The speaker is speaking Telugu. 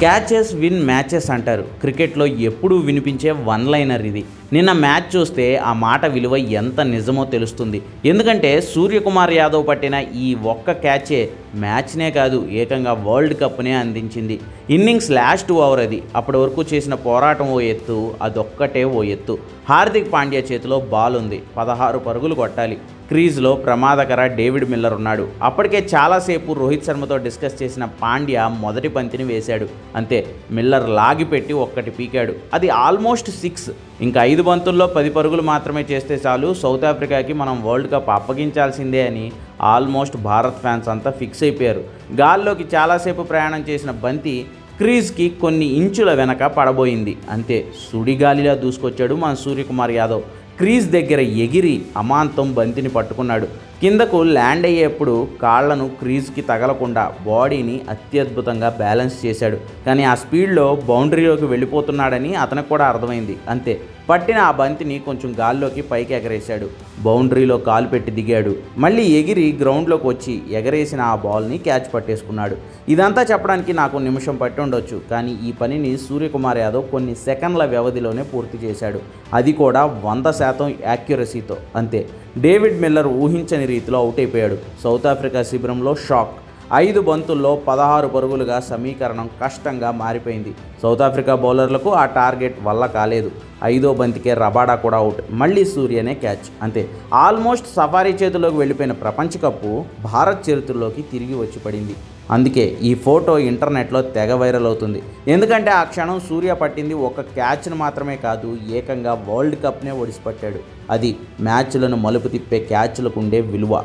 క్యాచెస్ విన్ మ్యాచెస్ అంటారు. క్రికెట్లో ఎప్పుడూ వినిపించే వన్ లైనర్ ఇది. నిన్న మ్యాచ్ చూస్తే ఆ మాట విలువ ఎంత నిజమో తెలుస్తుంది. ఎందుకంటే సూర్యకుమార్ యాదవ్ పట్టిన ఈ ఒక్క క్యాచే మ్యాచ్నే కాదు ఏకంగా వరల్డ్ కప్నే అందించింది. ఇన్నింగ్స్ లాస్ట్ ఓవర్ అది. అప్పటి వరకు చేసిన పోరాటం ఓ ఎత్తు అదొక్కటే ఓ ఎత్తు. హార్దిక్ పాండ్యా చేతిలో బాల్ ఉంది పదహారు పరుగులు కొట్టాలి. క్రీజ్లో ప్రమాదకర డేవిడ్ మిల్లర్ ఉన్నాడు. అప్పటికే చాలాసేపు రోహిత్ శర్మతో డిస్కస్ చేసిన పాండ్యా మొదటి పంతిని వేశాడు. అంతే మిల్లర్ లాగిపెట్టి ఒక్కటి పీకాడు. అది ఆల్మోస్ట్ సిక్స్. ఇంకా ఐదు బంతుల్లో పది పరుగులు మాత్రమే చేస్తే చాలు. సౌత్ ఆఫ్రికాకి మనం వరల్డ్ కప్ అప్పగించాల్సిందే అని ఆల్మోస్ట్ భారత్ ఫ్యాన్స్ అంతా ఫిక్స్ అయిపోయారు. గాల్లోకి చాలాసేపు ప్రయాణం చేసిన బంతి క్రీజ్కి కొన్ని ఇంచుల వెనక పడబోయింది. అంతే సుడిగాలిలా దూసుకొచ్చాడు మన సూర్యకుమార్ యాదవ్. క్రీజ్ దగ్గర ఎగిరి అమాంతం బంతిని పట్టుకున్నాడు. కిందకు ల్యాండ్ అయ్యేప్పుడు కాళ్ళను క్రీజ్కి తగలకుండా బాడీని అత్యద్భుతంగా బ్యాలెన్స్ చేశాడు. కానీ ఆ స్పీడ్లో బౌండరీలోకి వెళ్ళిపోతున్నాడని అతనికి కూడా అర్థమైంది. అంతే. పట్టిన ఆ బంతిని కొంచెం గాల్లోకి పైకి ఎగరేశాడు. బౌండరీలో కాలు పెట్టి దిగాడు. మళ్ళీ ఎగిరి గ్రౌండ్లోకి వచ్చి ఎగరేసిన ఆ బాల్ని క్యాచ్ పట్టేసుకున్నాడు. ఇదంతా చెప్పడానికి నాకు నిమిషం పట్టి ఉండొచ్చు. కానీ ఈ పనిని సూర్యకుమార్ యాదవ్ కొన్ని సెకండ్ల వ్యవధిలోనే పూర్తి చేశాడు. అది కూడా వంద శాతం యాక్యురసీతో. అంతే. డేవిడ్ మిల్లర్ ఊహించని రీతిలో అవుట్ అయిపోయాడు. సౌత్ ఆఫ్రికా శిబిరంలో షాక్. ఐదు బంతుల్లో పదహారు పరుగులుగా సమీకరణం కష్టంగా మారిపోయింది. సౌత్ ఆఫ్రికా బౌలర్లకు ఆ టార్గెట్ వల్ల కాలేదు. ఐదో బంతికే రబాడా కూడా అవుట్. మళ్ళీ సూర్యనే క్యాచ్. అంతే. ఆల్మోస్ట్ సఫారీ చేతిలోకి వెళ్ళిపోయిన ప్రపంచ కప్పు భారత్ చరిత్రలోకి తిరిగి వచ్చి పడింది. అందుకే ఈ ఫోటో ఇంటర్నెట్లో తెగ వైరల్ అవుతుంది. ఎందుకంటే ఆ క్షణం సూర్య పట్టింది ఒక క్యాచ్ను మాత్రమే కాదు ఏకంగా వరల్డ్ కప్నే ఒడిసిపట్టాడు. అది మ్యాచ్లను మలుపు తిప్పే క్యాచ్లకు ఉండే విలువ.